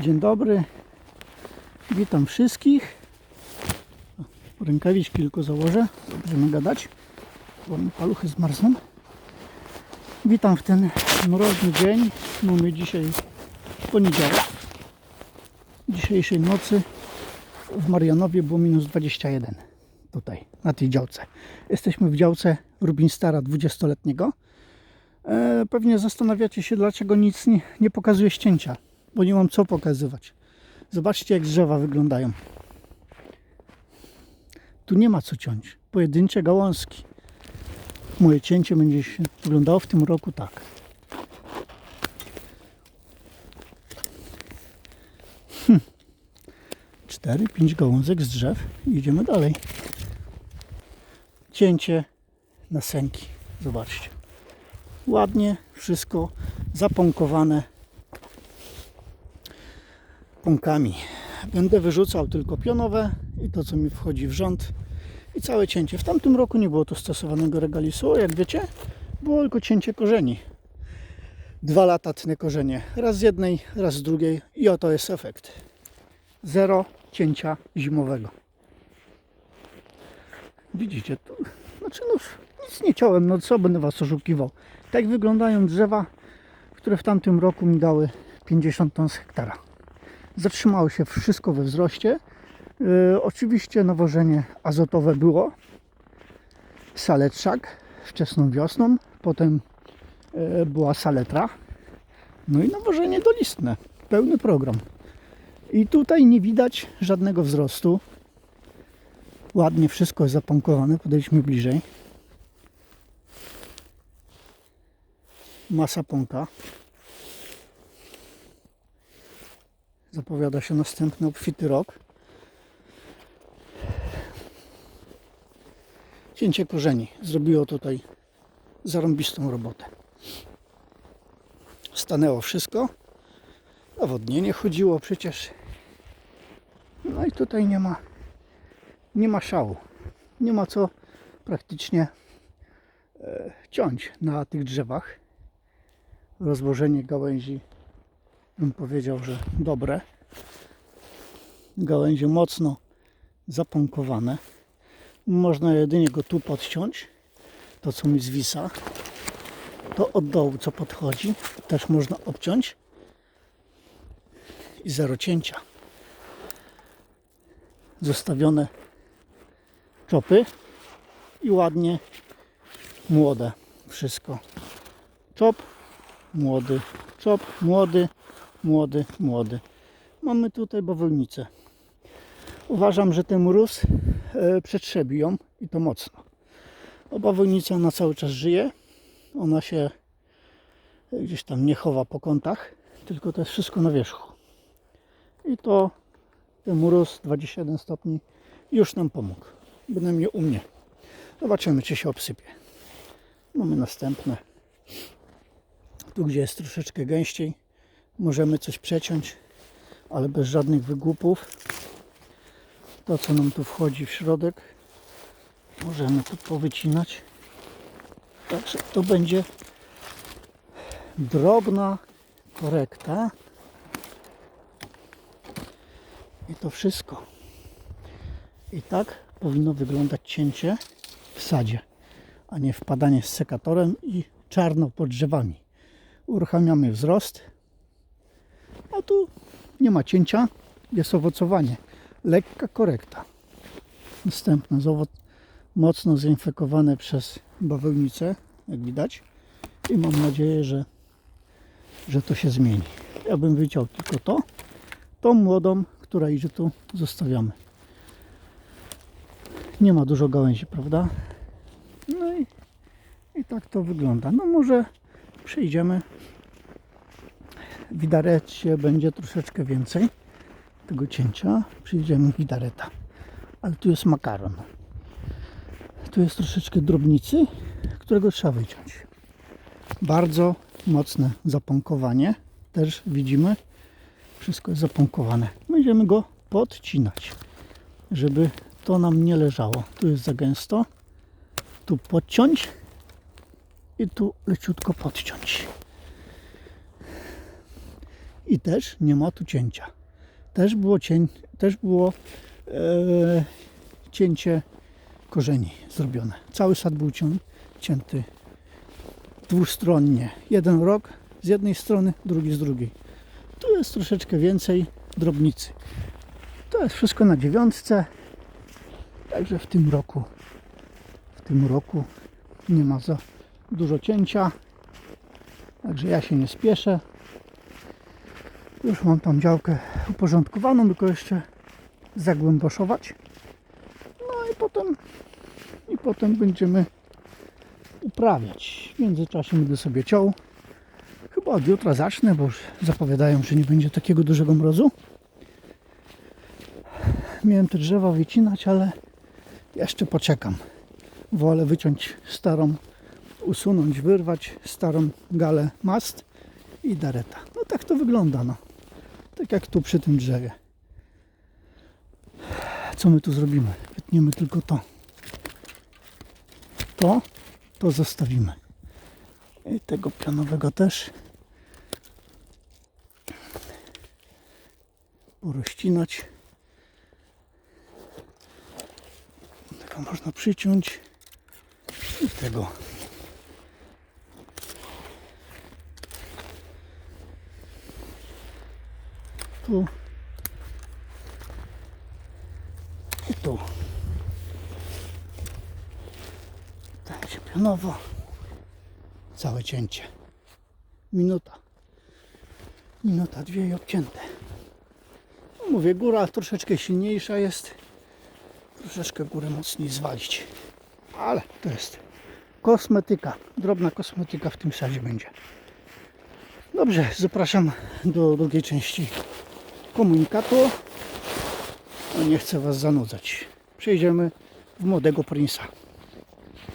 Dzień dobry. Witam wszystkich. Rękawiczki tylko założę. Będziemy gadać, bo mi paluchy zmarzną. Witam w ten mroźny dzień. Mamy dzisiaj poniedziałek. Dzisiejszej nocy w Marianowie było minus 21. Tutaj, na tej działce. Jesteśmy w działce Rubinstara 20-letniego. E, pewnie zastanawiacie się, dlaczego nic nie, nie pokazuje ścięcia, bo nie mam co pokazywać. Zobaczcie, jak drzewa wyglądają. Tu nie ma co ciąć. Pojedyncze gałązki. Moje cięcie będzie się wyglądało w tym roku tak. Hm. Cztery, pięć gałązek z drzew. Idziemy dalej. Cięcie na sęki. Zobaczcie ładnie wszystko zapąkowane Będę wyrzucał tylko pionowe i to, co mi wchodzi w rząd i całe cięcie. W tamtym roku nie było tu stosowanego regalisu, jak wiecie, było tylko cięcie korzeni. Dwa lata tnę korzenie, raz z jednej, raz z drugiej i oto jest efekt. Zero cięcia zimowego. Widzicie, tu, znaczy no, nic nie ciąłem, no co będę was oszukiwał. Tak wyglądają drzewa, które w tamtym roku mi dały 50 ton z hektara. Zatrzymało się wszystko we wzroście. Yy, oczywiście nawożenie azotowe było. Saletrzak wczesną wiosną, potem yy, była saletra. No i nawożenie dolistne. Pełny program. I tutaj nie widać żadnego wzrostu. Ładnie wszystko jest zapąkowane. Podejdźmy bliżej. masa pąka. Zapowiada się następny obfity rok. Cięcie korzeni zrobiło tutaj zarąbistą robotę. Stanęło wszystko. Nawodnienie chodziło przecież. No i tutaj nie ma nie ma szału. Nie ma co praktycznie e, ciąć na tych drzewach rozłożenie gałęzi bym powiedział, że dobre. Gałęzie mocno zapąkowane. Można jedynie go tu podciąć. To co mi zwisa. To od dołu co podchodzi też można obciąć. I zero cięcia. Zostawione czopy i ładnie młode wszystko. Czop młody, czop, młody, młody, młody. Mamy tutaj bawełnicę. Uważam, że ten mróz e, przetrzebi ją i to mocno. O bawełnica ona cały czas żyje. Ona się gdzieś tam nie chowa po kątach, tylko to jest wszystko na wierzchu. I to ten mróz 21 stopni już nam pomógł. Bynajmniej u mnie. Zobaczymy, czy się obsypie. Mamy następne. Tu, gdzie jest troszeczkę gęściej, możemy coś przeciąć, ale bez żadnych wygłupów. To, co nam tu wchodzi w środek, możemy tu powycinać. Także to będzie drobna korekta. I to wszystko. I tak powinno wyglądać cięcie w sadzie, a nie wpadanie z sekatorem i czarno pod drzewami uruchamiamy wzrost. A tu nie ma cięcia, jest owocowanie. Lekka korekta. Następne z mocno zainfekowane przez bawełnicę, jak widać. I mam nadzieję, że, że to się zmieni. Ja bym wyciął tylko to, tą młodą, która idzie tu, zostawiamy. Nie ma dużo gałęzi, prawda? No i, i tak to wygląda. No może przejdziemy. Widarecie będzie troszeczkę więcej tego cięcia. Przyjdziemy widareta. Ale tu jest makaron. Tu jest troszeczkę drobnicy, którego trzeba wyciąć. Bardzo mocne zapąkowanie. Też widzimy. Wszystko jest zapąkowane. Będziemy go podcinać, żeby to nam nie leżało. Tu jest za gęsto. Tu podciąć i tu leciutko podciąć. I też nie ma tu cięcia. Też było, cień, też było e, cięcie korzeni zrobione. Cały sad był cią, cięty dwustronnie. Jeden rok z jednej strony, drugi z drugiej. Tu jest troszeczkę więcej drobnicy. To jest wszystko na dziewiątce. Także w tym roku w tym roku nie ma za dużo cięcia. Także ja się nie spieszę. Już mam tam działkę uporządkowaną, tylko jeszcze zagłęboszować. No i potem i potem będziemy uprawiać. W międzyczasie będę sobie ciął. Chyba od jutra zacznę, bo już zapowiadają, że nie będzie takiego dużego mrozu. Miałem te drzewa wycinać, ale jeszcze poczekam. Wolę wyciąć starą, usunąć, wyrwać starą galę mast i dareta. No tak to wygląda, no. Tak jak tu przy tym drzewie. Co my tu zrobimy? Wytniemy tylko to. To, to zostawimy. I tego pianowego też. Porozcinać. Tego można przyciąć. I tego. Tu. I tu. Tak się pionowo. Całe cięcie. Minuta. Minuta, dwie i obcięte. No Mówię, góra troszeczkę silniejsza jest. Troszeczkę górę mocniej zwalić. Ale to jest kosmetyka. Drobna kosmetyka w tym sadzie będzie. Dobrze, zapraszam do drugiej części komunikatu. No nie chcę Was zanudzać. Przejdziemy w młodego Prince'a.